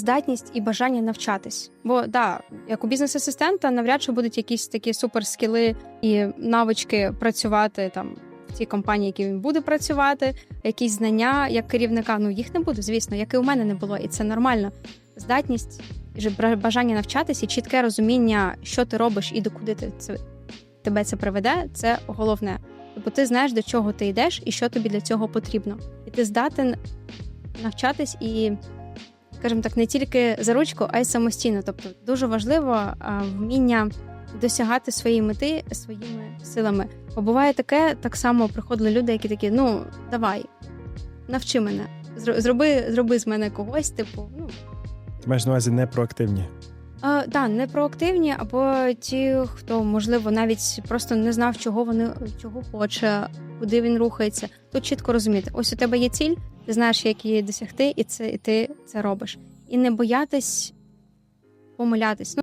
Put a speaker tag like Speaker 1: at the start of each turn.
Speaker 1: здатність і бажання навчатись. Бо да, як у бізнес-асистента навряд чи будуть якісь такі суперскіли і навички працювати там в тій компанії, які він буде працювати, якісь знання як керівника. Ну їх не буде, звісно, як і у мене не було, і це нормально. Здатність бажання навчатись і чітке розуміння, що ти робиш і до куди ти це тебе це приведе, це головне. Бо ти знаєш, до чого ти йдеш і що тобі для цього потрібно. І ти здатен навчатись і, скажімо так, не тільки за ручку, а й самостійно. Тобто дуже важливо вміння досягати своєї мети своїми силами. Бо буває таке, так само приходили люди, які такі: ну давай, навчи мене, зро- зроби, зроби з мене когось, типу, ну.
Speaker 2: Ти маєш на увазі не проактивні.
Speaker 1: А, да, не проактивні, або ті, хто можливо навіть просто не знав, чого вони чого хоче, куди він рухається. Тут чітко розуміти, ось у тебе є ціль, ти знаєш, як її досягти, і це і ти це робиш. І не боятись помилятись. Ну